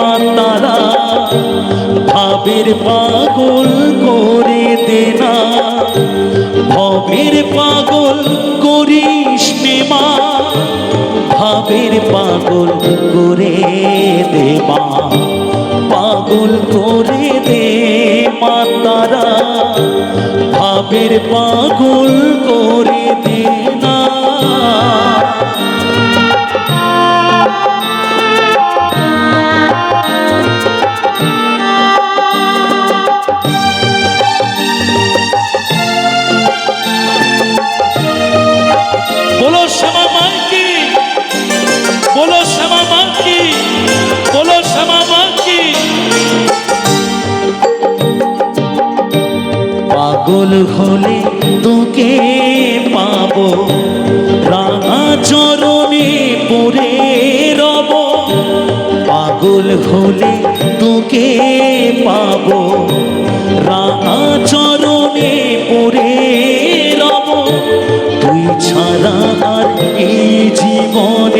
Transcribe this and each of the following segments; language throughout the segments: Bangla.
মা তারা ভাবের পাগল করে দে না। ভবের পাগল করিস মা। ভাবের পাগল করে দে মা। পাগল করে দে মা তারা। ভাবের পাগল করে পাগল হলে তোকে পাবো। রাঙা চরণে পড়ে রব। পাগল হলে তোকে পাবো। রাঙা চরণে পড়ে রব। তুই ছাড়া আর এই জীবনে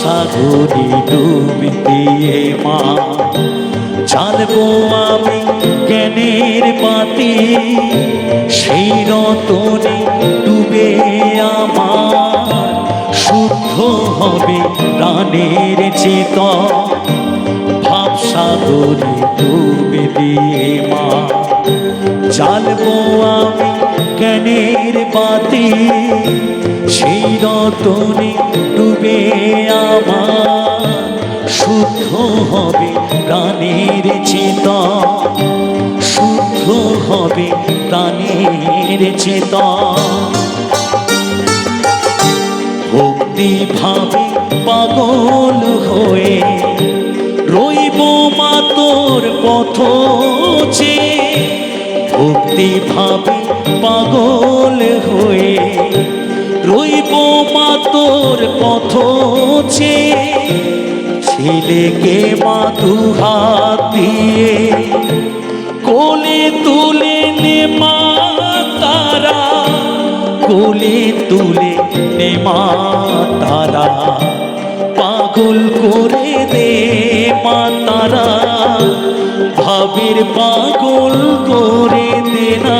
ভাবসাগরে ডুবি দিয়ে মা। চালবো আমি জ্ঞানের বাতি সেই রতনে ডুবে আমার। শুদ্ধ হবে প্রাণের চেতন ভাবসাগরে ডুবে দিয়ে মা। চালবো আমি জ্ঞানের বাতি সেই রতনে ডুবে আমার। শুদ্ধ হবে প্রাণের চেতন। শুদ্ধ হবে প্রাণের চেতন। ভক্তি ভাবে পাগল হয়ে রইব মা তোর পথ ভক্তি ভাবে পাগল হয়ে রইব মা তোর পথ ছেলেকে মা দু হাত দিয়ে কোলে তুলে নে মা তারা। কোলে তুলে নে মা তারা। পাগল করে দে মা তারা। ভাবির পাগল করে দে না